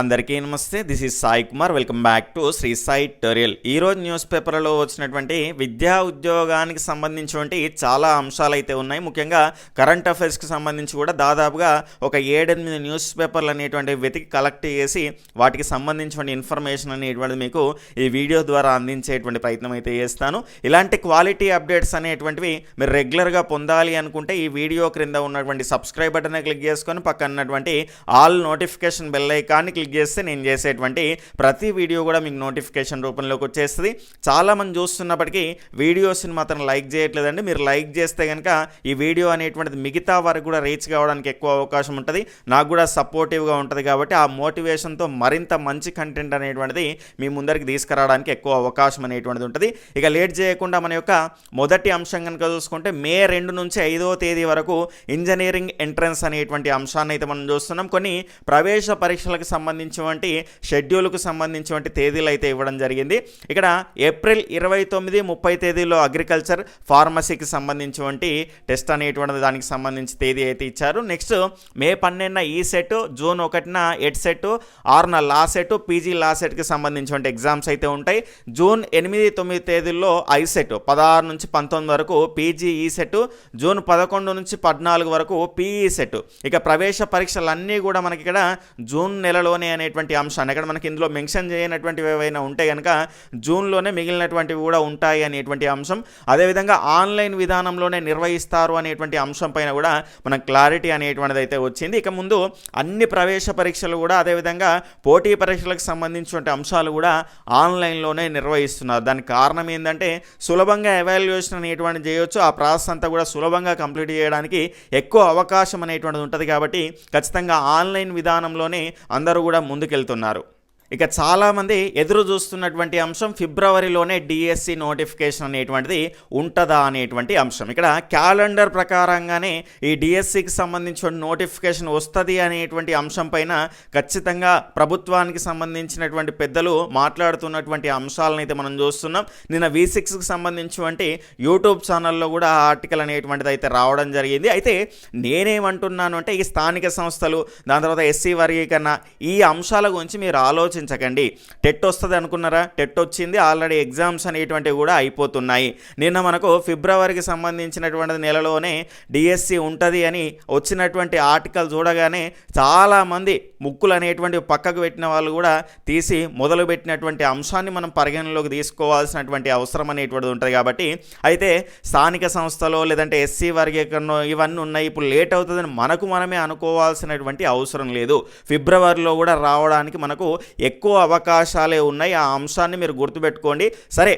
అందరికీ నమస్తే this is Sai Kumar. Welcome back to Sri Sai tutorial ఈరోజు news పేపర్లో వచ్చినటువంటి విద్యా ఉద్యోగానికి సంబంధించినటువంటి చాలా అంశాలు అయితే ఉన్నాయి. ముఖ్యంగా కరెంట్ అఫైర్స్కి సంబంధించి కూడా దాదాపుగా ఒక ఏడెనిమిది న్యూస్ పేపర్లు అనేటువంటి వెతికి కలెక్ట్ చేసి వాటికి సంబంధించిన ఇన్ఫర్మేషన్ అనేటువంటిది మీకు ఈ వీడియో ద్వారా అందించేటువంటి ప్రయత్నం అయితే చేస్తాను. ఇలాంటి క్వాలిటీ అప్డేట్స్ అనేటువంటివి మీరు రెగ్యులర్గా పొందాలి అనుకుంటే ఈ వీడియో క్రింద ఉన్నటువంటి సబ్స్క్రైబ్ బటన్ క్లిక్ చేసుకొని పక్కన ఉన్నటువంటి ఆల్ నోటిఫికేషన్ బెల్ ఐకాన్ని క్లిక్ చేస్తే నేను చేసేటువంటి ప్రతి వీడియో కూడా మీకు నోటిఫికేషన్ రూపంలోకి వచ్చేస్తుంది. చాలామంది చూస్తున్నప్పటికీ వీడియోస్ని మాత్రం లైక్ చేయట్లేదండి. మీరు లైక్ చేస్తే కనుక ఈ వీడియో అనేటువంటిది మిగతా వారికి కూడా రీచ్ కావడానికి ఎక్కువ అవకాశం ఉంటుంది. నాకు కూడా సపోర్టివ్గా ఉంటుంది కాబట్టి ఆ మోటివేషన్తో మరింత మంచి కంటెంట్ అనేటువంటిది మీ ముందరికి తీసుకురావడానికి ఎక్కువ అవకాశం అనేటువంటిది ఉంటుంది. ఇక లేట్ చేయకుండా మన యొక్క మొదటి అంశం కనుక చూసుకుంటే మే రెండు నుంచి ఐదో తేదీ వరకు ఇంజనీరింగ్ ఎంట్రన్స్ అనేటువంటి అంశాన్ని అయితే మనం చూస్తున్నాం. కొన్ని ప్రవేశ పరీక్షలకు సంబంధించినటువంటి షెడ్యూల్కు సంబంధించినటువంటి తేదీలు అయితే ఇవ్వడం జరిగింది. ఇక్కడ ఏప్రిల్ ఇరవై తొమ్మిది ముప్పై తేదీలో అగ్రికల్చర్ ఫార్మసీకి సంబంధించినటువంటి టెస్ట్ అనేటువంటి దానికి సంబంధించి తేదీ అయితే ఇచ్చారు. నెక్స్ట్ మే పన్నెండున ఈ సెట్ జూన్ ఒకటిన ఎడ్ సెట్ ఆరున లా సెట్ పీజీ లా సెట్కి సంబంధించినటువంటి ఎగ్జామ్స్ అయితే ఉంటాయి. జూన్ ఎనిమిది తొమ్మిది తేదీల్లో ఐ సెట్ పదహారు నుంచి పంతొమ్మిది వరకు పీజీ ఈ సెట్ జూన్ పదకొండు నుంచి పద్నాలుగు వరకు పీఈ సెట్. ఇక ప్రవేశ పరీక్షలన్నీ కూడా మనకి ఇక్కడ జూన్ నెలలోనే అనేటువంటి అంశాన్ని ఇక్కడ మనకి ఇందులో మెన్షన్ చేయనటువంటివి ఏవైనా ఉంటే కనుక జూన్లోనే మిగిలినటువంటివి కూడా ఉంటాయి అనేటువంటి అంశం. అదేవిధంగా ఆన్లైన్ విధానంలోనే నిర్వహిస్తారు అనేటువంటి అంశం పైన కూడా మనం క్లారిటీ అనేటువంటిది అయితే వచ్చింది. ఇక ముందు అన్ని ప్రవేశ పరీక్షలు కూడా అదేవిధంగా పోటీ పరీక్షలకు సంబంధించినటువంటి అంశాలు కూడా ఆన్లైన్లోనే నిర్వహిస్తున్నారు. దానికి కారణం ఏంటంటే సులభంగా ఎవాల్యుయేషన్ అనేటువంటి చేయొచ్చు. ఆ ప్రాసెస్ అంతా కూడా సులభంగా కంప్లీట్ చేయడానికి ఎక్కువ అవకాశం అనేటువంటిది ఉంటుంది కాబట్టి ఖచ్చితంగా ఆన్లైన్ విధానంలోనే అందరూ కూడా ముందుకెళ్తున్నారు. ఇక చాలామంది ఎదురు చూస్తున్నటువంటి అంశం ఫిబ్రవరిలోనే డిఎస్సి నోటిఫికేషన్ అనేటువంటిది ఉంటుందా అనేటువంటి అంశం. ఇక్కడ క్యాలెండర్ ప్రకారంగానే ఈ డిఎస్సికి సంబంధించిన నోటిఫికేషన్ వస్తుంది అనేటువంటి అంశం పైన ఖచ్చితంగా ప్రభుత్వానికి సంబంధించినటువంటి పెద్దలు మాట్లాడుతున్నటువంటి అంశాలను అయితే మనం చూస్తున్నాం. నిన్న వి సిక్స్కి సంబంధించినటువంటి యూట్యూబ్ ఛానల్లో కూడా ఆ ఆర్టికల్ అనేటువంటిది అయితే రావడం జరిగింది. అయితే నేనేమంటున్నాను అంటే ఈ స్థానిక సంస్థలు దాని తర్వాత ఎస్సీ వర్గీకరణ ఈ అంశాల గురించి మీరు ఆలోచించకండి. టెట్ వస్తుంది అనుకున్నారా? టెట్ వచ్చింది ఆల్రెడీ ఎగ్జామ్స్ అనేటువంటివి కూడా అయిపోతున్నాయి. నిన్న మనకు ఫిబ్రవరికి సంబంధించినటువంటి నెలలోనే డిఎస్సి ఉంటుంది అని వచ్చినటువంటి ఆర్టికల్ చూడగానే చాలామంది ముక్కులు అనేటువంటివి పక్కకు పెట్టిన వాళ్ళు కూడా తీసి మొదలుపెట్టినటువంటి అంశాన్ని మనం పరిగణలోకి తీసుకోవాల్సినటువంటి అవసరం అనేటువంటిది ఉంటుంది కాబట్టి అయితే స్థానిక సంస్థలో లేదంటే ఎస్సీ వర్గీకరణ ఇవన్నీ ఉన్నాయి ఇప్పుడు లేట్ అవుతుందని మనకు మనమే అనుకోవాల్సినటువంటి అవసరం లేదు. ఫిబ్రవరిలో కూడా రావడానికి మనకు ఎక్కువ అవకాశాలే ఉన్నాయి. ఆ అంశాన్ని మీరు గుర్తుపెట్టుకోండి. సరే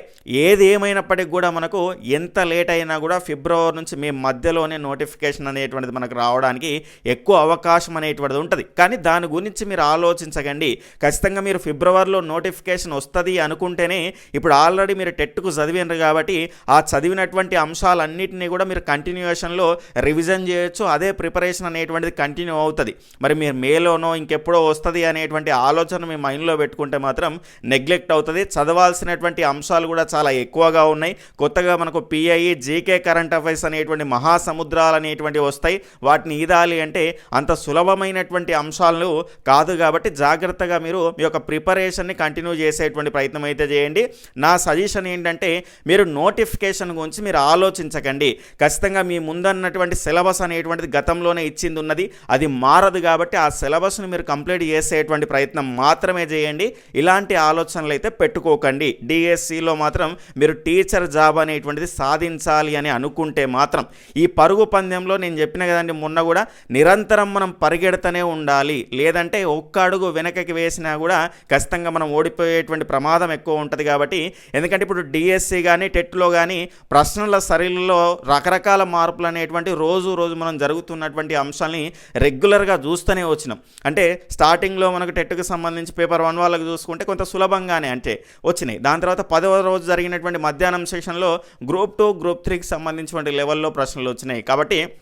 ఏది ఏమైనప్పటికీ కూడా మనకు ఎంత లేట్ అయినా కూడా ఫిబ్రవరి నుంచి మే మధ్యలోనే నోటిఫికేషన్ అనేటువంటిది మనకు రావడానికి ఎక్కువ అవకాశం అనేటువంటిది ఉంటుంది. కానీ దాని గురించి మీరు ఆలోచించకండి. ఖచ్చితంగా మీరు ఫిబ్రవరిలో నోటిఫికేషన్ వస్తుంది అనుకుంటేనే ఇప్పుడు ఆల్రెడీ మీరు టెట్కు చదివినారు కాబట్టి ఆ చదివినటువంటి అంశాలన్నింటినీ కూడా మీరు కంటిన్యూషన్లో రివిజన్ చేయొచ్చు. అదే ప్రిపరేషన్ అనేటువంటిది కంటిన్యూ అవుతుంది. మరి మీరు మేలోనో ఇంకెప్పుడో వస్తుంది అనేటువంటి ఆలోచన మీ పరిగణలో పెట్టుకుంటే మాత్రం నెగ్లెక్ట్ అవుతుంది. చదవాల్సినటువంటి అంశాలు కూడా చాలా ఎక్కువగా ఉన్నాయి. కొత్తగా మనకు పిఐ జీకే కరెంట్ అఫైర్స్ అనేటువంటి మహాసముద్రాలు అనేటువంటివి వస్తాయి. వాటిని ఈదాలి అంటే అంత సులభమైనటువంటి అంశాలు కాదు కాబట్టి జాగ్రత్తగా మీరు మీ యొక్క ప్రిపరేషన్ని కంటిన్యూ చేసేటువంటి ప్రయత్నం అయితే చేయండి. నా సజెషన్ ఏంటంటే మీరు నోటిఫికేషన్ గురించి మీరు ఆలోచించకండి. ఖచ్చితంగా మీ ముందన్నటువంటి సిలబస్ అనేటువంటిది గతంలోనే ఇచ్చింది ఉన్నది. అది మారదు కాబట్టి ఆ సిలబస్ను మీరు కంప్లీట్ చేసేటువంటి ప్రయత్నం మాత్రమే చేయండి. ఇలాంటి ఆలోచనలు అయితే పెట్టుకోకండి డిఎస్సిలో మాత్రం మీరు టీచర్ జాబ్ అనేటువంటిది సాధించాలి అని అనుకుంటే మాత్రం ఈ పరుగు పందెంలో నేను చెప్పిన కదండి మొన్న కూడా నిరంతరం మనం పరిగెడుతూనే ఉండాలి. లేదంటే ఒక్క అడుగు వెనకకి వేసినా కూడా ఖచ్చితంగా మనం ఓడిపోయేటువంటి ప్రమాదం ఎక్కువ ఉంటుంది కాబట్టి ఎందుకంటే ఇప్పుడు డిఎస్సి కానీ టెట్లో కానీ ప్రశ్నల సరిలో రకరకాల మార్పులు అనేటువంటి రోజు రోజు మనం జరుగుతున్నటువంటి అంశాలని రెగ్యులర్గా చూస్తూనే వచ్చినాం. అంటే స్టార్టింగ్లో మనకు టెట్కు సంబంధించి పేపర్ వన్ వాళ్ళకి చూసుకుంటే కొంత సులభంగానే అంటే వచ్చినాయి. దాని తర్వాత పదవ రోజు జరిగినటువంటి మధ్యాహ్నం సెషన్లో గ్రూప్ టూ గ్రూప్ త్రీకి సంబంధించినటువంటి లెవెల్లో ప్రశ్నలు వచ్చినాయి. కాబట్టి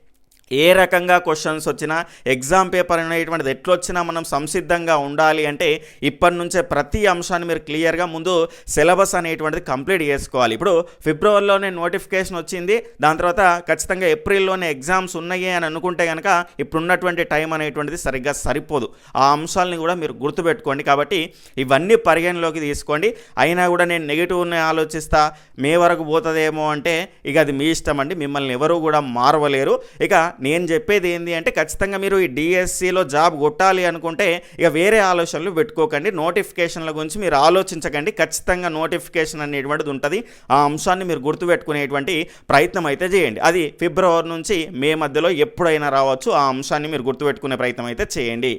ఏ రకంగా క్వశ్చన్స్ వచ్చినా ఎగ్జామ్ పేపర్ అనేటువంటిది ఎట్లొచ్చినా మనం సంసిద్ధంగా ఉండాలి అంటే ఇప్పటి నుంచే ప్రతి అంశాన్ని మీరు క్లియర్గా ముందు సిలబస్ అనేటువంటిది కంప్లీట్ చేసుకోవాలి. ఇప్పుడు ఫిబ్రవరిలోనే నోటిఫికేషన్ వచ్చింది. దాని తర్వాత ఖచ్చితంగా ఏప్రిల్లోనే ఎగ్జామ్స్ ఉన్నాయి అని అనుకుంటే కనుక ఇప్పుడున్నటువంటి టైం అనేటువంటిది సరిగ్గా సరిపోదు. ఆ అంశాలని కూడా మీరు గుర్తుపెట్టుకోండి. కాబట్టి ఇవన్నీ పరిగణలోకి తీసుకోండి. అయినా కూడా నేను నెగిటివ్ని ఆలోచిస్తా మే వరకు పోతుందేమో అంటే ఇక అది మీ ఇష్టం అండి. మిమ్మల్ని ఎవరు కూడా మారవలేరు. ఇక నేను చెప్పేది ఏంటి అంటే ఖచ్చితంగా మీరు ఈ డిఎస్సిలో జాబ్ కొట్టాలి అనుకుంటే ఇక వేరే ఆలోచనలు పెట్టుకోకండి. నోటిఫికేషన్ల గురించి మీరు ఆలోచించకండి. ఖచ్చితంగా నోటిఫికేషన్ అనేటువంటిది ఉంటుంది. ఆ అంశాన్ని మీరు గుర్తుపెట్టుకునేటువంటి ప్రయత్నం అయితే చేయండి. అది ఫిబ్రవరి నుంచి మే మధ్యలో ఎప్పుడైనా రావచ్చు. ఆ అంశాన్ని మీరు గుర్తుపెట్టుకునే ప్రయత్నం అయితే చేయండి.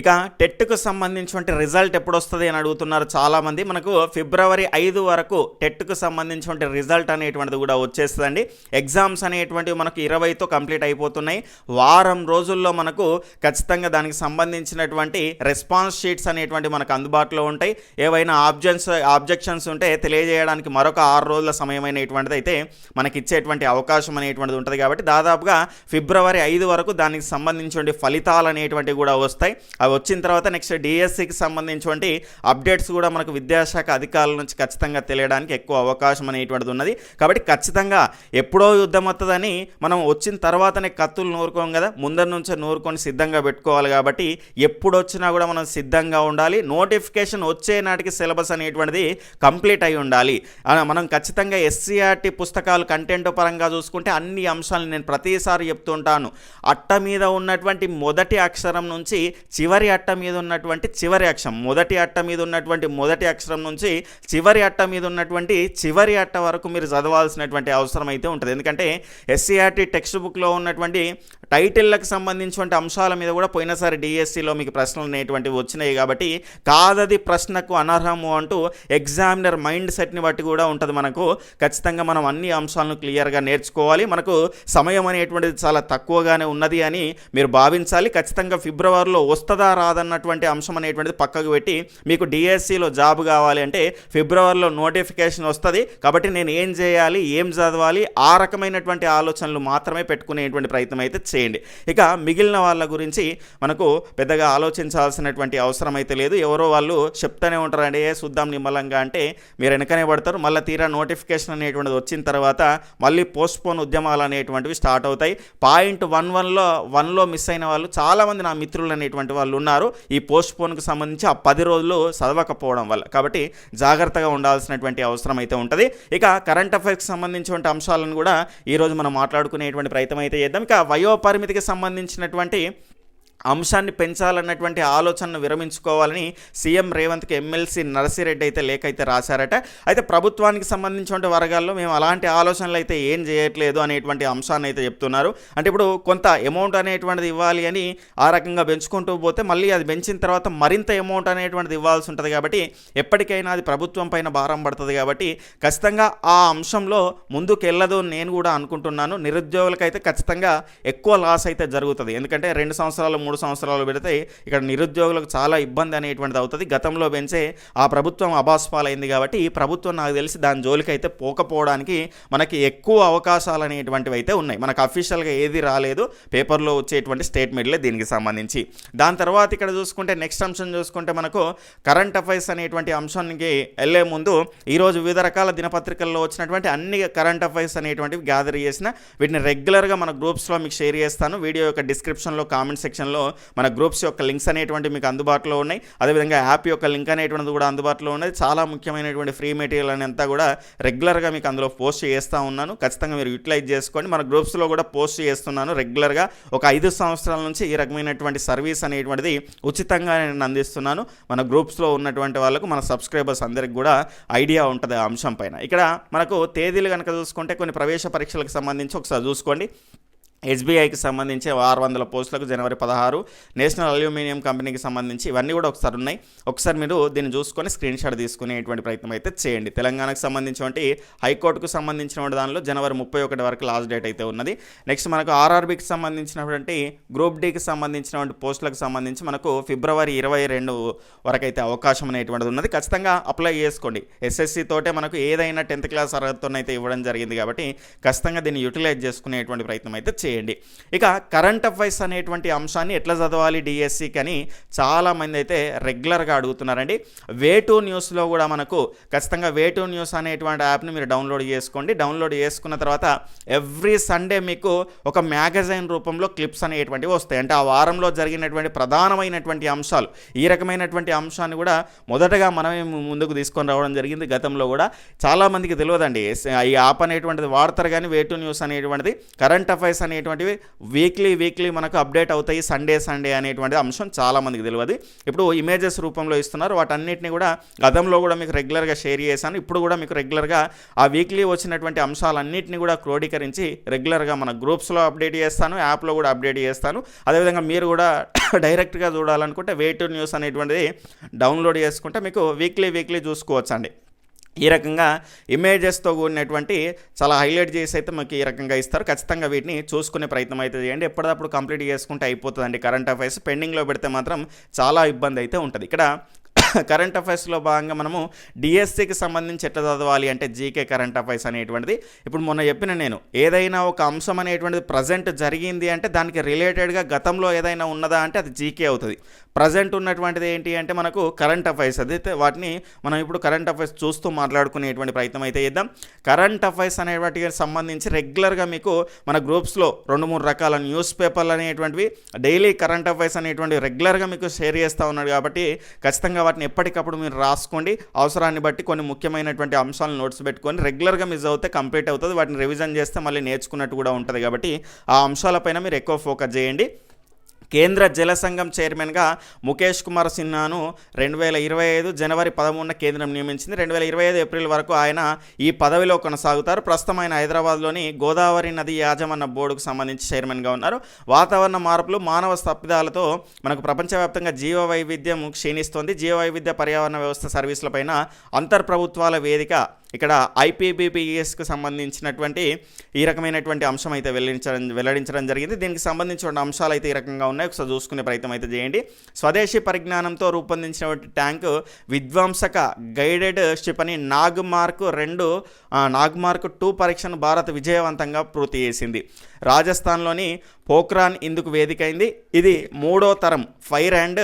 ఇక టెట్కు సంబంధించినటువంటి రిజల్ట్ ఎప్పుడు వస్తుంది అని అడుగుతున్నారు చాలామంది. మనకు ఫిబ్రవరి ఐదు వరకు టెట్కు సంబంధించినటువంటి రిజల్ట్ అనేటువంటిది కూడా వచ్చేస్తుందండి. ఎగ్జామ్స్ అనేటువంటివి మనకు ఇరవైతో కంప్లీట్ అయిపోతున్నాయి. వారం రోజుల్లో మనకు ఖచ్చితంగా దానికి సంబంధించినటువంటి రెస్పాన్స్ షీట్స్ అనేటువంటి మనకు అందుబాటులో ఉంటాయి. ఏవైనా ఆబ్జెన్స్ ఆబ్జెక్షన్స్ ఉంటే తెలియజేయడానికి మరొక ఆరు రోజుల సమయమైనటువంటిది అయితే మనకి ఇచ్చేటువంటి అవకాశం అనేటువంటిది ఉంటుంది. కాబట్టి దాదాపుగా ఫిబ్రవరి ఐదు వరకు దానికి సంబంధించిన ఫలితాలు అనేటువంటివి కూడా వస్తాయి. అవి వచ్చిన తర్వాత నెక్స్ట్ డిఎస్సికి సంబంధించి అప్డేట్స్ కూడా మనకు విద్యాశాఖ అధికారుల నుంచి ఖచ్చితంగా తెలియడానికి ఎక్కువ అవకాశం అనేటువంటిది ఉన్నది. కాబట్టి ఖచ్చితంగా ఎప్పుడో యుద్ధం వస్తుందని మనం వచ్చిన తర్వాతనే కత్తులు నూరుకోం కదా ముందర నుంచే నూరుకొని సిద్ధంగా పెట్టుకోవాలి కాబట్టి ఎప్పుడు వచ్చినా కూడా మనం సిద్ధంగా ఉండాలి. నోటిఫికేషన్ వచ్చే నాటికి సిలబస్ అనేటువంటిది కంప్లీట్ అయి ఉండాలి. మనం ఖచ్చితంగా ఎస్సీఆర్టీ పుస్తకాలు కంటెంట్ పరంగా చూసుకుంటే అన్ని అంశాలను నేను ప్రతిసారి చెప్తుంటాను. అట్ట మీద ఉన్నటువంటి మొదటి అక్షరం నుంచి చివరి చివరి అట్ట మీద ఉన్నటువంటి చివరి అక్షరం మొదటి అట్ట మీద ఉన్నటువంటి మొదటి అక్షరం నుంచి చివరి అట్ట మీద ఉన్నటువంటి చివరి అట్ట వరకు మీరు చదవాల్సినటువంటి అవసరం అయితే ఉంటుంది. ఎందుకంటే ఎస్సీఆర్టీ టెక్స్ట్ బుక్లో ఉన్నటువంటి టైటిల్లకు సంబంధించినటువంటి అంశాల మీద కూడా పోయినసారి డిఎస్సిలో మీకు ప్రశ్నలు అనేటువంటివి వచ్చినాయి కాబట్టి కాదది ప్రశ్నకు అనర్హము అంటూ ఎగ్జామినర్ మైండ్ సెట్ని బట్టి కూడా ఉంటుంది మనకు. ఖచ్చితంగా మనం అన్ని అంశాలను క్లియర్గా నేర్చుకోవాలి. మనకు సమయం అనేటువంటిది చాలా తక్కువగానే ఉన్నది అని మీరు భావించాలి. ఖచ్చితంగా ఫిబ్రవరిలో వస్తుందా రాదన్నటువంటి అంశం అనేటువంటిది పక్కకు పెట్టి మీకు డిఎస్సిలో జాబ్ కావాలి అంటే ఫిబ్రవరిలో నోటిఫికేషన్ వస్తుంది. కాబట్టి నేను ఏం చేయాలి ఏం చదవాలి ఆ రకమైనటువంటి ఆలోచనలు మాత్రమే పెట్టుకునేటువంటి ప్రయత్నం అయితే చేయండి. ఇక మిగిలిన వాళ్ళ గురించి మనకు పెద్దగా ఆలోచించాల్సినటువంటి అవసరం అయితే లేదు. ఎవరో వాళ్ళు చెప్తూనే ఉంటారండి ఏ చూద్దాం నిమ్మలంగా అంటే మీరు వెనకనే పడతారు. మళ్ళీ తీరా నోటిఫికేషన్ అనేటువంటిది వచ్చిన తర్వాత మళ్ళీ పోస్ట్ పోన్ ఉద్యమాలు అనేటువంటివి స్టార్ట్ అవుతాయి. పాయింట్ వన్ వన్లో వన్లో మిస్ అయిన వాళ్ళు చాలామంది నా మిత్రులు అనేటువంటి వాళ్ళు వాళ్ళు ఉన్నారు ఈ పోస్ట్ పోన్కు సంబంధించి ఆ పది రోజులు చదవకపోవడం వల్ల. కాబట్టి జాగ్రత్తగా ఉండాల్సినటువంటి అవసరం అయితే ఉంటుంది. ఇక కరెంట్ అఫైర్స్కి సంబంధించినటువంటి అంశాలను కూడా ఈరోజు మనం మాట్లాడుకునేటువంటి ప్రయత్నం అయితే చేద్దాం. ఇక వయోపరిమితికి సంబంధించినటువంటి అంశాన్ని పెంచాలన్నటువంటి ఆలోచనను విరమించుకోవాలని సీఎం రేవంత్కి ఎమ్మెల్సీ నరసిరెడ్డి అయితే లేఖ అయితే రాశారట. అయితే ప్రభుత్వానికి సంబంధించిన వర్గాల్లో మేము అలాంటి ఆలోచనలు అయితే ఏం చేయట్లేదు అనేటువంటి అంశాన్ని అయితే చెప్తున్నారు. అంటే ఇప్పుడు కొంత అమౌంట్ అనేటువంటిది ఇవ్వాలి అని ఆ రకంగా పెంచుకుంటూ పోతే మళ్ళీ అది పెంచిన తర్వాత మరింత అమౌంట్ అనేటువంటిది ఇవ్వాల్సి ఉంటుంది కాబట్టి ఎప్పటికైనా అది ప్రభుత్వం పైన భారం పడుతుంది కాబట్టి ఖచ్చితంగా ఆ అంశంలో ముందుకెళ్ళదు నేను కూడా అనుకుంటున్నాను. నిరుద్యోగులకైతే ఖచ్చితంగా ఎక్కువ లాస్ అయితే జరుగుతుంది. ఎందుకంటే రెండు సంవత్సరాలు మూడు సంవత్సరాలు పెడితే ఇక్కడ నిరుద్యోగులకు చాలా ఇబ్బంది అనేటువంటిది అవుతుంది. గతంలో పెంచే ఆ ప్రభుత్వం అబాస్పాలైంది కాబట్టి ఈ ప్రభుత్వం నాకు తెలిసి దాని జోలికి అయితే పోకపోవడానికి మనకి ఎక్కువ అవకాశాలు అనేటువంటివి అయితే ఉన్నాయి. మనకు అఫీషియల్గా ఏది రాలేదు. పేపర్లో వచ్చేటువంటి స్టేట్మెంట్లే దీనికి సంబంధించి. దాని తర్వాత ఇక్కడ చూసుకుంటే నెక్స్ట్ అంశం చూసుకుంటే మనకు కరెంట్ అఫైర్స్ అనేటువంటి అంశానికి వెళ్ళే ముందు ఈరోజు వివిధ రకాల దినపత్రికల్లో వచ్చినటువంటి అన్ని కరెంట్ అఫైర్స్ అనేటువంటివి గ్యాదర్ చేసిన వీటిని రెగ్యులర్గా మన గ్రూప్స్లో మీకు షేర్ చేస్తాను. వీడియో యొక్క డిస్క్రిప్షన్లో కామెంట్ సెక్షన్లో మన గ్రూప్స్ యొక్క లింక్స్ అనేటువంటి మీకు అందుబాటులో ఉన్నాయి. అదేవిధంగా యాప్ యొక్క లింక్ అనేటువంటిది కూడా అందుబాటులో ఉన్నది. చాలా ముఖ్యమైనటువంటి ఫ్రీ మెటీరియల్ అని అంతా కూడా రెగ్యులర్గా మీకు అందులో పోస్ట్ చేస్తూ ఉన్నాను. ఖచ్చితంగా మీరు యూటిలైజ్ చేసుకోండి. మన గ్రూప్స్లో కూడా పోస్ట్ చేస్తున్నాను రెగ్యులర్గా. ఒక ఐదు సంవత్సరాల నుంచి ఈ రకమైనటువంటి సర్వీస్ అనేటువంటిది ఉచితంగా నేను అందిస్తున్నాను. మన గ్రూప్స్లో ఉన్నటువంటి వాళ్ళకు మన సబ్స్క్రైబర్స్ అందరికి కూడా ఐడియా ఉంటుంది ఆ అంశం పైన. ఇక్కడ మనకు తేదీలు కనుక చూసుకుంటే కొన్ని ప్రవేశ పరీక్షలకు సంబంధించి ఒకసారి చూసుకోండి. ఎస్బీఐకి సంబంధించి ఆరు వందల పోస్టులకు జనవరి పదహారు నేషనల్ అల్యూమినియం కంపెనీకి సంబంధించి ఇవన్నీ కూడా ఒకసారి ఉన్నాయి. ఒకసారి మీరు దీన్ని చూసుకొని స్క్రీన్ షాట్ తీసుకునేటువంటి ప్రయత్నం అయితే చేయండి. తెలంగాణకు సంబంధించినటువంటి హైకోర్టుకు సంబంధించిన దానిలో జనవరి ముప్పై ఒకటి వరకు లాస్ట్ డేట్ అయితే ఉన్నది. నెక్స్ట్ మనకు ఆర్ఆర్బీకి సంబంధించినటువంటి గ్రూప్ డీకి సంబంధించినటువంటి పోస్టులకు సంబంధించి మనకు ఫిబ్రవరి ఇరవై రెండు వరకు అయితే అవకాశం అనేటువంటిది ఉన్నది. ఖచ్చితంగా అప్లై చేసుకోండి. ఎస్ఎస్సి తోటే మనకు ఏదైనా టెన్త్ క్లాస్ అర్హతతోనైతే ఇవ్వడం జరిగింది కాబట్టి ఖచ్చితంగా దీన్ని యూటిలైజ్ చేసుకునేటువంటి ప్రయత్నం అయితే చేయండి. ఇక కరెంట్ అఫైర్స్ అనేటువంటి అంశాన్ని ఎట్లా చదవాలి డిఎస్సికి అని చాలామంది అయితే రెగ్యులర్గా అడుగుతున్నారండి. వే టూ న్యూస్లో కూడా మనకు ఖచ్చితంగా వే టూ న్యూస్ అనేటువంటి యాప్ని మీరు డౌన్లోడ్ చేసుకోండి. డౌన్లోడ్ చేసుకున్న తర్వాత ఎవ్రీ సండే మీకు ఒక మ్యాగజైన్ రూపంలో క్లిప్స్ అనేటువంటివి వస్తాయి. అంటే ఆ వారంలో జరిగినటువంటి ప్రధానమైనటువంటి అంశాలు ఈ రకమైనటువంటి అంశాన్ని కూడా మొదటగా మనమే ముందుకు తీసుకొని రావడం జరిగింది గతంలో కూడా. చాలామందికి తెలియదండి. ఈ యాప్ అనేటువంటిది వాడతారు కానీ వే టూ న్యూస్ అనేటువంటిది కరెంట్ అఫైర్స్ అనేటువంటివి వీక్లీ వీక్లీ మనకు అప్డేట్ అవుతాయి. సండే సండే అనేటువంటి అంశం చాలామందికి తెలియదు. ఇప్పుడు ఇమేజెస్ రూపంలో ఇస్తున్నారు. వాటన్నిటిని కూడా గతంలో కూడా మీకు రెగ్యులర్గా షేర్ చేశాను. ఇప్పుడు కూడా మీకు రెగ్యులర్గా ఆ వీక్లీ వచ్చినటువంటి అంశాలన్నింటినీ కూడా క్రోడీకరించి రెగ్యులర్గా మన గ్రూప్స్లో అప్డేట్ చేస్తాను. యాప్లో కూడా అప్డేట్ చేస్తాను. అదేవిధంగా మీరు కూడా డైరెక్ట్గా చూడాలనుకుంటే వెయిట్ న్యూస్ అనేటువంటిది డౌన్లోడ్ చేసుకుంటే మీకు వీక్లీ వీక్లీ చూసుకోవచ్చండి. ఈ రకంగా ఇమేజెస్తో కూడినటువంటి చాలా హైలైట్ చేసి అయితే మాకు ఈ రకంగా ఇస్తారు. ఖచ్చితంగా వీటిని చూసుకునే ప్రయత్నం అయితే చేయండి. ఎప్పటికప్పుడు కంప్లీట్ చేసుకుంటే అయిపోతుందండి. కరెంట్ అఫైర్స్ పెండింగ్లో పెడితే మాత్రం చాలా ఇబ్బంది అయితే ఉంటుంది. ఇక్కడ కరెంట్ అఫైర్స్లో భాగంగా మనము డిఎస్సికి సంబంధించి ఎట్లా చదవాలి అంటే జీకే కరెంట్ అఫైర్స్ అనేటువంటిది. ఇప్పుడు మొన్న చెప్పిన నేను ఏదైనా ఒక అంశం అనేటువంటిది ప్రజెంట్ జరిగింది అంటే దానికి రిలేటెడ్గా గతంలో ఏదైనా ఉన్నదా అంటే అది జీకే అవుతుంది. ప్రజెంట్ ఉన్నటువంటిది ఏంటి అంటే మనకు కరెంట్ అఫైర్స్ అదైతే వాటిని మనం ఇప్పుడు కరెంట్ అఫైర్స్ చూస్తూ మాట్లాడుకునేటువంటి ప్రయత్నం అయితే చేద్దాం. కరెంట్ అఫైర్స్ అనే వాటికి సంబంధించి రెగ్యులర్గా మీకు మన గ్రూప్స్లో రెండు మూడు రకాల న్యూస్ పేపర్లు అనేటువంటివి డైలీ కరెంట్ అఫైర్స్ అనేటువంటివి రెగ్యులర్గా మీకు షేర్ చేస్తూ ఉన్నాడు కాబట్టి ఖచ్చితంగా వాటిని ఎప్పటికప్పుడు మీరు రాసుకోండి. అవసరాన్ని బట్టి కొన్ని ముఖ్యమైనటువంటి అంశాలను నోట్స్ పెట్టుకొని రెగ్యులర్గా మిస్ అవుతే కంప్లీట్ అవుతుంది. వాటిని రివిజన్ చేస్తే మళ్ళీ నేర్చుకున్నట్టు కూడా ఉంటుంది కాబట్టి ఆ అంశాలపైన మీరు ఎక్కువ ఫోకస్ చేయండి. కేంద్ర జల సంఘం చైర్మన్గా ముఖేష్ కుమార్ సిన్హాను రెండు వేల ఇరవై ఐదు జనవరి పదమూడున కేంద్రం నియమించింది. రెండు వేల ఇరవై ఐదు ఏప్రిల్ వరకు ఆయన ఈ పదవిలో కొనసాగుతారు. ప్రస్తుతం ఆయన హైదరాబాద్లోని గోదావరి నది యాజమాన్య బోర్డుకు సంబంధించి చైర్మన్గా ఉన్నారు. వాతావరణ మార్పులు మానవ తప్పిదాలతో మనకు ప్రపంచవ్యాప్తంగా జీవ వైవిధ్యం క్షీణిస్తోంది. జీవ వైవిధ్య పర్యావరణ వ్యవస్థ సర్వీసులపైన అంతర్ప్రభుత్వాల వేదిక ఇక్కడ ఐపీబీపీఎస్కు సంబంధించినటువంటి ఈ రకమైనటువంటి అంశం అయితే వెల్లడించడం వెల్లడించడం జరిగింది. దీనికి సంబంధించిన అంశాలు అయితే ఈ రకంగా ఉన్నాయి. ఒకసారి చూసుకునే ప్రయత్నం అయితే చేయండి. స్వదేశీ పరిజ్ఞానంతో రూపొందించినటువంటి ట్యాంకు విధ్వంసక గైడెడ్ షిప్ అని నాగ్మార్క్ రెండు నాగ్మార్క్ టూ పరీక్షను భారత్ విజయవంతంగా పూర్తి చేసింది. రాజస్థాన్లోని పోఖ్రాన్ ఇందుకు వేదికైంది. ఇది మూడో తరం ఫైర్ అండ్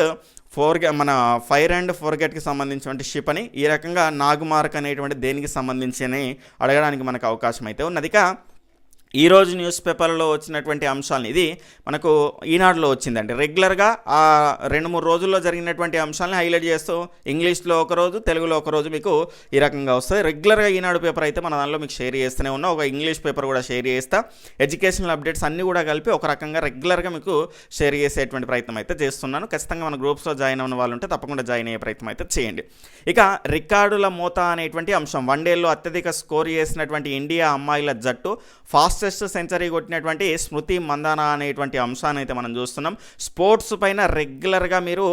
ఫోర్ మన ఫైర్ అండ్ ఫోర్గెట్కి సంబంధించినటువంటి షిప్ అని ఈ రకంగా నాగుమార్క్ అనేటువంటి దేనికి సంబంధించి అని అడగడానికి మనకు అవకాశం అయితే ఉన్నది. ఇక ఈరోజు న్యూస్ పేపర్లో వచ్చినటువంటి అంశాలను ఇది మనకు ఈనాడులో వచ్చిందండి. రెగ్యులర్గా ఆ రెండు మూడు రోజుల్లో జరిగినటువంటి అంశాలను హైలైట్ చేస్తూ ఇంగ్లీష్లో ఒక రోజు తెలుగులో ఒక రోజు మీకు ఈ రకంగా వస్తుంది రెగ్యులర్గా ఈనాడు పేపర్ అయితే మన దానిలో మీకు షేర్ చేస్తూనే ఉన్నా ఒక ఇంగ్లీష్ పేపర్ కూడా షేర్ చేస్తా. ఎడ్యుకేషనల్ అప్డేట్స్ అన్నీ కూడా కలిపి ఒక రకంగా రెగ్యులర్గా మీకు షేర్ చేసేటువంటి ప్రయత్నం అయితే చేస్తున్నాను. ఖచ్చితంగా మన గ్రూప్స్లో జాయిన్ అవ్వని వాళ్ళు ఉంటే తప్పకుండా జాయిన్ అయ్యే ప్రయత్నం అయితే చేయండి. ఇక రికార్డుల మూత అనేటువంటి అంశం వన్ డేలో అత్యధిక స్కోర్ చేసినటువంటి ఇండియా అమ్మాయిల జట్టు ఫాస్ట్ ఫాస్టెస్ట్ సెంచరీ కొట్టినటువంటి స్మృతి మందాన అనేటువంటి అంశాన్ని అయితే మనం చూస్తున్నాం. స్పోర్ట్స్ పైన రెగ్యులర్గా మీరు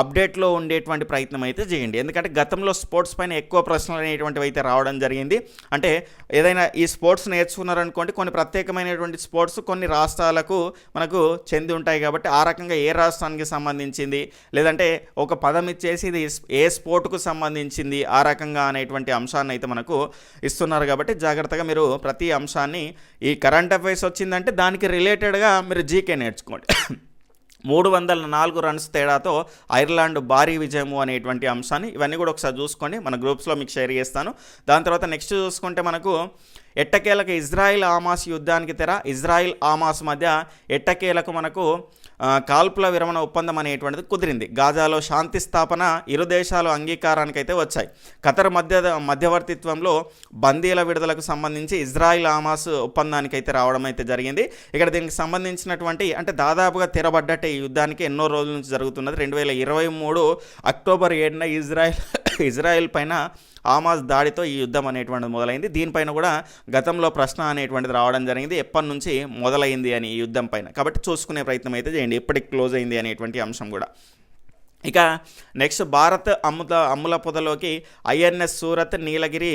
అప్డేట్లో ఉండేటువంటి ప్రయత్నం అయితే చేయండి. ఎందుకంటే గతంలో స్పోర్ట్స్ పైన ఎక్కువ ప్రశ్నలు అనేటువంటివి అయితే రావడం జరిగింది. అంటే ఏదైనా ఈ స్పోర్ట్స్ నేర్చుకున్నారనుకోండి కొన్ని ప్రత్యేకమైనటువంటి స్పోర్ట్స్ కొన్ని రాష్ట్రాలకు మనకు చెంది ఉంటాయి కాబట్టి ఆ రకంగా ఏ రాష్ట్రానికి సంబంధించింది లేదంటే ఒక పదం ఇచ్చేసి ఇది ఏ స్పోర్ట్కు సంబంధించింది ఆ రకంగా అనేటువంటి అంశాన్ని అయితే మనకు ఇస్తున్నారు కాబట్టి జాగ్రత్తగా మీరు ప్రతి అంశాన్ని ఈ కరెంట్ అఫైర్స్ వచ్చిందంటే దానికి రిలేటెడ్గా మీరు జీకే నేర్చుకోండి. మూడు వందల నాలుగు రన్స్ తేడాతో ఐర్లాండ్ భారీ విజయము అనేటువంటి అంశాన్ని ఇవన్నీ కూడా ఒకసారి చూసుకోండి మన గ్రూప్స్లో మీకు షేర్ చేస్తాను. దాని తర్వాత నెక్స్ట్ చూసుకుంటే మనకు ఎట్టకేలకు ఇజ్రాయిల్ ఆమాస్ యుద్ధానికి తెర ఇజ్రాయిల్ ఆమాస్ మధ్య ఎట్టకేలకు మనకు కాల్పుల విరమణ ఒప్పందం అనేటువంటిది కుదిరింది. గాజాలో శాంతి స్థాపన ఇరు దేశాలు అంగీకారానికి అయితే వచ్చాయి. ఖతర్ మధ్య మధ్యవర్తిత్వంలో బందీల విడుదలకు సంబంధించి ఇజ్రాయిల్ ఆమాస్ ఒప్పందానికి అయితే రావడం అయితే జరిగింది. ఇక్కడ దీనికి సంబంధించినటువంటి అంటే దాదాపుగా తెరబడ్డట్టే ఈ యుద్ధానికి ఎన్నో రోజుల నుంచి జరుగుతున్నది. రెండు వేల ఇరవై మూడు అక్టోబర్ ఏడున ఇజ్రాయిల్ ఇజ్రాయెల్ పైన ఆమాజ్ దాడితో ఈ యుద్ధం అనేటువంటిది మొదలైంది. దీనిపైన కూడా గతంలో ప్రశ్న అనేటువంటిది రావడం జరిగింది. ఎప్పటి నుంచి మొదలైంది అని ఈ యుద్ధం పైన. కాబట్టి చూసుకునే ప్రయత్నం అయితే చేయండి. ఎప్పటికి క్లోజ్ అయింది అనేటువంటి అంశం కూడా. ఇక నెక్స్ట్ భారత్ అమ్ముత అమ్ముల పొదలోకి ఐఎన్ఎస్ సూరత్ నీలగిరి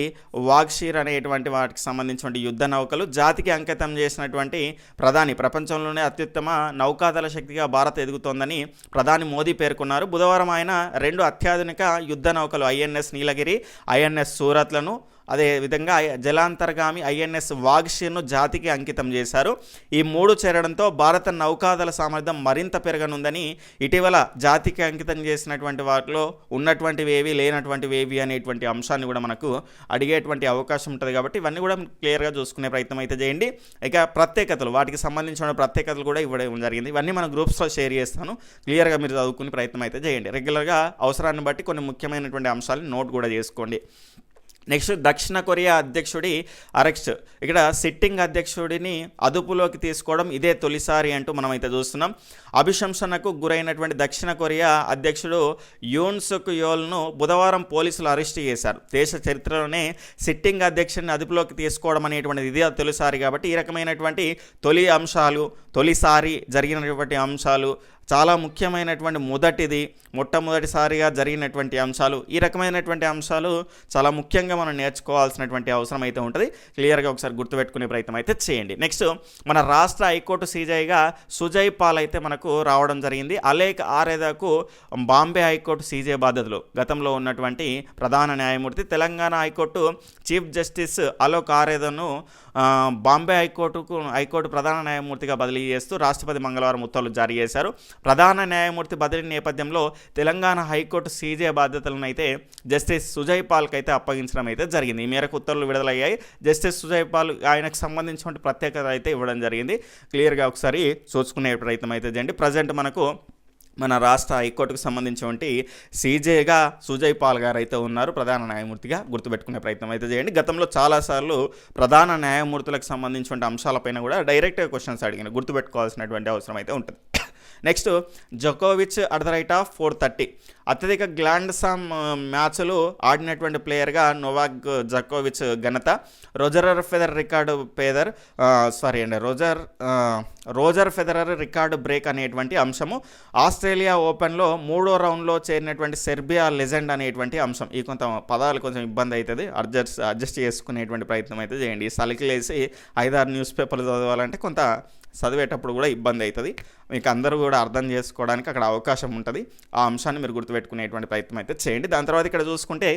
వాగ్షీర్ అనేటువంటి వాటికి సంబంధించినటువంటి యుద్ధ నౌకలు జాతికి అంకితం చేసినటువంటి ప్రధాని. ప్రపంచంలోనే అత్యుత్తమ నౌకాదళ శక్తిగా భారత్ ఎదుగుతోందని ప్రధాని మోదీ పేర్కొన్నారు. బుధవారం ఆయన రెండు అత్యాధునిక యుద్ధ నౌకలు ఐఎన్ఎస్ నీలగిరి ఐఎన్ఎస్ సూరత్లను అదే విధంగా జలాంతర్గామి ఐఎన్ఎస్ వాగ్షిర్ను జాతికి అంకితం చేశారు. ఈ మూడు చేరడంతో భారత నౌకాదళ సామర్థ్యం మరింత పెరగనుందని ఇటీవల జాతికి అంకితం చేసినటువంటి వాటిలో ఉన్నటువంటివి ఏవి లేనటువంటివి ఏవి అనేటువంటి అంశాన్ని కూడా మనకు అడిగేటువంటి అవకాశం ఉంటుంది కాబట్టి ఇవన్నీ కూడా క్లియర్గా చూసుకునే ప్రయత్నం అయితే చేయండి. ఇక ప్రత్యేకతలు వాటికి సంబంధించిన ప్రత్యేకతలు కూడా ఇవ్వడం జరిగింది. ఇవన్నీ మన గ్రూప్స్లో షేర్ చేస్తాను. క్లియర్గా మీరు చదువుకునే ప్రయత్నం అయితే చేయండి. రెగ్యులర్గా అవసరాన్ని బట్టి కొన్ని ముఖ్యమైనటువంటి అంశాలను నోట్ కూడా చేసుకోండి. నెక్స్ట్ దక్షిణ కొరియా అధ్యక్షుడి అరెస్ట్. ఇక్కడ సిట్టింగ్ అధ్యక్షుడిని అదుపులోకి తీసుకోవడం ఇదే తొలిసారి అంటూ మనం అయితే చూస్తున్నాం. అభిశంసనకు గురైనటువంటి దక్షిణ కొరియా అధ్యక్షుడు యూన్ సుక్ యోల్ను బుధవారం పోలీసులు అరెస్ట్ చేశారు. దేశ చరిత్రలోనే సిట్టింగ్ అధ్యక్షుడిని అదుపులోకి తీసుకోవడం అనేటువంటిది ఇదే తొలిసారి కాబట్టి ఈ రకమైనటువంటి తొలి అంశాలు తొలిసారి జరిగినటువంటి అంశాలు చాలా ముఖ్యమైనటువంటి మొదటిది మొట్టమొదటిసారిగా జరిగినటువంటి అంశాలు. ఈ రకమైనటువంటి అంశాలు చాలా ముఖ్యంగా మనం నేర్చుకోవాల్సినటువంటి అవసరం అయితే ఉంటుంది. క్లియర్గా ఒకసారి గుర్తుపెట్టుకునే ప్రయత్నం అయితే చేయండి. నెక్స్ట్ మన రాష్ట్ర హైకోర్టు సీజైగా సుజయ్ పాల్ అయితే మనకు రావడం జరిగింది. అలేక్ ఆరేదాకు బాంబే హైకోర్టు సీజే బాధ్యతలు. గతంలో ఉన్నటువంటి ప్రధాన న్యాయమూర్తి Telangana high court chief justice Alok ఆరేదను Bombay హైకోర్టుకు హైకోర్టు ప్రధాన న్యాయమూర్తిగా బదిలీ చేస్తూ రాష్ట్రపతి మంగళవారం ఉత్తర్వులు జారీ చేశారు. ప్రధాన న్యాయమూర్తి బదిలీ నేపథ్యంలో తెలంగాణ హైకోర్టు సీజే బాధ్యతలను అయితే జస్టిస్ సుజయ్ పాల్కి అయితే అప్పగించడం అయితే జరిగింది. ఈ మేరకు ఉత్తర్వులు విడుదలయ్యాయి. జస్టిస్ సుజయ్ పాల్ ఆయనకు సంబంధించిన ప్రత్యేకత అయితే ఇవ్వడం జరిగింది. క్లియర్గా ఒకసారి చూసుకునే ప్రయత్నం అయితే చేయండి. ప్రజెంట్ మనకు మన రాష్ట్ర హైకోర్టుకు సంబంధించినటువంటి సీజేగా సుజయ్ పాల్ గారు అయితే ఉన్నారు ప్రధాన న్యాయమూర్తిగా గుర్తుపెట్టుకునే ప్రయత్నం అయితే చేయండి. గతంలో చాలాసార్లు ప్రధాన న్యాయమూర్తులకు సంబంధించిన అంశాలపైన కూడా డైరెక్ట్గా క్వశ్చన్స్ అడిగిన గుర్తుపెట్టుకోవాల్సినటువంటి అవసరం అయితే ఉంటుంది. Next జోకోవిచ్ at the right of four thirty. అత్యధిక గ్లాండ్ సామ్ మ్యాచ్లు ఆడినటువంటి ప్లేయర్గా నోవాక్ జకోవిచ్ ఘనత. Roger Federer record Federer sorry అండి Roger Roger Federer record break అనేటువంటి అంశము. ఆస్ట్రేలియా ఓపెన్లో మూడో రౌండ్లో చేరినటువంటి సెర్బియా లెజెండ్ అనేటువంటి అంశం. ఈ కొంత పదాలు కొంచెం ఇబ్బంది అవుతుంది అడ్జస్ట్ అడ్జస్ట్ చేసుకునేటువంటి ప్రయత్నం అయితే చేయండి. సలికిలేసి ఐదారు న్యూస్ పేపర్లు చదవాలంటే కొంత చదివేటప్పుడు కూడా ఇబ్బంది అవుతుంది. మీకు అందరూ కూడా అర్థం చేసుకోవడానికి అక్కడ అవకాశం ఉంటుంది. ఆ అంశాన్ని మీరు గుర్తుపెట్టుకునేటువంటి ప్రయత్నం అయితే చేయండి. దాని తర్వాత ఇక్కడ చూసుకుంటే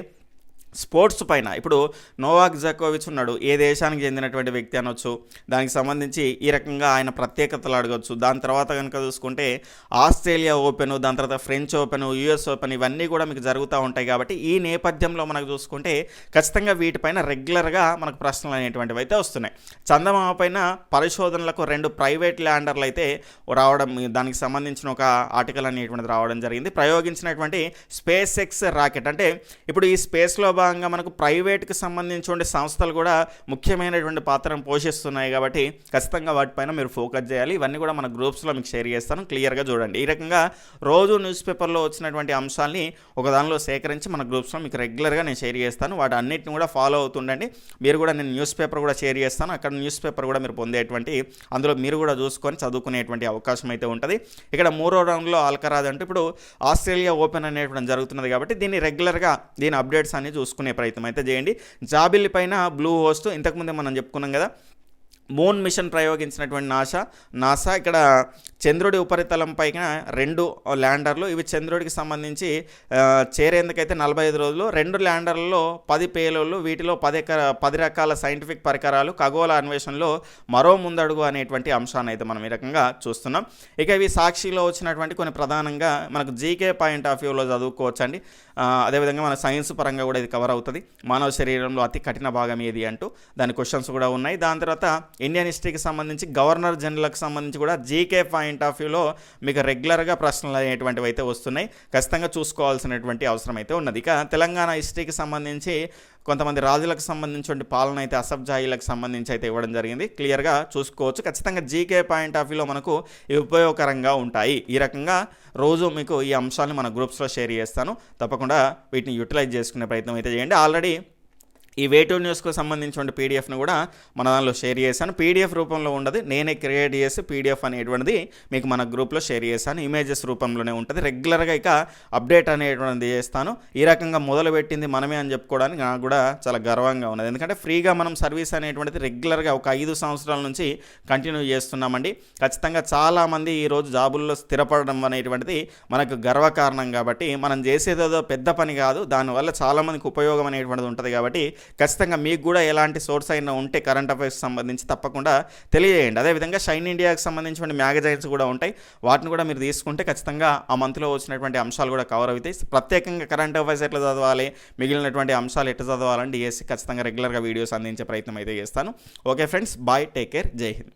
స్పోర్ట్స్ పైన. ఇప్పుడు నోవాక్ జకోవిచ్ ఉన్నాడు. ఏ దేశానికి చెందినటువంటి వ్యక్తి అనొచ్చు దానికి సంబంధించి ఈ రకంగా ఆయన ప్రత్యేకతలు అడగవచ్చు దాని తర్వాత కనుక చూసుకుంటే ఆస్ట్రేలియా ఓపెన్ దాని తర్వాత ఫ్రెంచ్ ఓపెన్ యుఎస్ ఓపెన్ ఇవన్నీ కూడా మీకు జరుగుతూ ఉంటాయి కాబట్టి ఈ నేపథ్యంలో మనకు చూసుకుంటే ఖచ్చితంగా వీటిపైన రెగ్యులర్గా మనకు ప్రశ్నలు అనేటువంటివి అయితే వస్తున్నాయి. చందమామ పైన పరిశోధనలకు రెండు ప్రైవేట్ ల్యాండర్లు అయితే రావడం దానికి సంబంధించిన ఒక ఆర్టికల్ అనేటువంటిది రావడం జరిగింది. ప్రయోగించినటువంటి స్పేస్ ఎక్స్ రాకెట్. అంటే ఇప్పుడు ఈ స్పేస్లో భాగంగా మనకు ప్రైవేట్కి సంబంధించిన సంస్థలు కూడా ముఖ్యమైనటువంటి పాత్రను పోషిస్తున్నాయి కాబట్టి ఖచ్చితంగా వాటిపైన మీరు ఫోకస్ చేయాలి. ఇవన్నీ కూడా మన గ్రూప్స్లో మీకు షేర్ చేస్తాను. క్లియర్గా చూడండి. ఈ రకంగా రోజు న్యూస్ పేపర్లో వచ్చినటువంటి అంశాలని ఒక దానిలో సేకరించి మన గ్రూప్స్లో మీకు రెగ్యులర్గా నేను షేర్ చేస్తాను. వాటి అన్నిటిని కూడా ఫాలో అవుతుండండి. మీరు కూడా నేను న్యూస్ పేపర్ కూడా షేర్ చేస్తాను. అక్కడ న్యూస్ పేపర్ కూడా మీరు పొందేటువంటి అందులో మీరు కూడా చూసుకొని చదువుకునేటువంటి అవకాశం అయితే ఉంటుంది. ఇక్కడ మూడో రౌండ్లో ఆల్కరాజ్ అంటే ఇప్పుడు ఆస్ట్రేలియా ఓపెన్ అనేటువంటి జరుగుతున్నది కాబట్టి దీన్ని రెగ్యులర్గా దీని అప్డేట్స్ అన్ని చూసుకునే ప్రయత్నం అయితే చేయండి. జాబిల్లి పైన బ్లూ హోస్ట్ ఇంతకుముందే మనం చెప్పుకున్నాం కదా మూన్ మిషన్ ప్రయోగించినటువంటి నాసా. నాసా ఇక్కడ చంద్రుడి ఉపరితలం పైన రెండు ల్యాండర్లు ఇవి చంద్రుడికి సంబంధించి చేరేందుకైతే నలభై ఐదు రోజులు. రెండు ల్యాండర్లలో పది పేలోళ్ళు వీటిలో పది పది రకాల సైంటిఫిక్ పరికరాలు ఖగోళ అన్వేషణలో మరో ముందడుగు అనేటువంటి అంశాన్ని అయితే మనం ఈ రకంగా చూస్తున్నాం. ఇక ఇవి సాక్షిలో వచ్చినటువంటి కొన్ని ప్రధానంగా మనకు జీకే పాయింట్ ఆఫ్ వ్యూలో చదువుకోవచ్చండి. అదేవిధంగా మన సైన్స్ పరంగా కూడా ఇది కవర్ అవుతుంది. మానవ శరీరంలో అతి కఠిన భాగం ఏది అంటూ దాని క్వశ్చన్స్ కూడా ఉన్నాయి. దాని తర్వాత ఇండియన్ హిస్టరీకి సంబంధించి గవర్నర్ జనరల్కి సంబంధించి కూడా జీకే పాయింట్ ఆఫ్ వ్యూలో మీకు రెగ్యులర్గా ప్రశ్నలు అనేటువంటివి అయితే వస్తున్నాయి. ఖచ్చితంగా చూసుకోవాల్సినటువంటి అవసరం అయితే ఉన్నది. ఇక తెలంగాణ హిస్టరీకి సంబంధించి కొంతమంది రాజులకు సంబంధించిన పాలన అయితే అసబ్జాయిలకు సంబంధించి అయితే ఇవ్వడం జరిగింది. క్లియర్గా చూసుకోవచ్చు. ఖచ్చితంగా జీకే పాయింట్ ఆఫ్ వ్యూలో మనకు ఇవి ఉపయోగకరంగా ఉంటాయి. ఈ రకంగా రోజు మీకు ఈ అంశాలను మన గ్రూప్స్లో షేర్ చేస్తాను. తప్పకుండా వీటిని యూటిలైజ్ చేసుకునే ప్రయత్నం అయితే చేయండి. ఆల్రెడీ ఈ వేటూ న్యూస్కు సంబంధించిన పీడిఎఫ్ను కూడా మన దానిలో షేర్ చేశాను. పీడిఎఫ్ రూపంలో ఉండదు. నేనే క్రియేట్ చేసి పీడిఎఫ్ అనేటువంటిది మీకు మన గ్రూప్లో షేర్ చేశాను. ఇమేజెస్ రూపంలోనే ఉంటుంది. రెగ్యులర్గా ఇక అప్డేట్ అనేటువంటిది చేస్తాను. ఈ రకంగా మొదలుపెట్టింది మనమే అని చెప్పుకోవడానికి నాకు కూడా చాలా గర్వంగా ఉన్నది. ఎందుకంటే ఫ్రీగా మనం సర్వీస్ అనేటువంటిది రెగ్యులర్గా ఒక ఐదు సంవత్సరాల నుంచి కంటిన్యూ చేస్తున్నామండి. ఖచ్చితంగా చాలామంది ఈరోజు జాబుల్లో స్థిరపడడం అనేటువంటిది మనకు గర్వకారణం కాబట్టి మనం చేసేదేదో పెద్ద పని కాదు. దానివల్ల చాలామందికి ఉపయోగం అనేటువంటిది ఉంటుంది కాబట్టి ఖచ్చితంగా మీకు కూడా ఎలాంటి సోర్స్ అయినా ఉంటే కరెంట్ అఫైర్స్ సంబంధించి తప్పకుండా తెలియజేయండి. అదేవిధంగా షైన్ ఇండియాకి సంబంధించిన మ్యాగజైన్స్ కూడా ఉంటాయి. వాటిని కూడా మీరు తీసుకుంటే ఖచ్చితంగా ఆ మంత్లో వచ్చినటువంటి అంశాలు కూడా కవర్ అవుతాయి. ప్రత్యేకంగా కరెంట్ అఫైర్స్ ఎట్లా చదవాలి మిగిలినటువంటి అంశాలు ఎట్లా చదవాలని డిఎస్సి ఖచ్చితంగా రెగ్యులర్గా వీడియోస్ అందించే ప్రయత్నం అయితే చేస్తాను. Okay friends bye take care జై హింద్.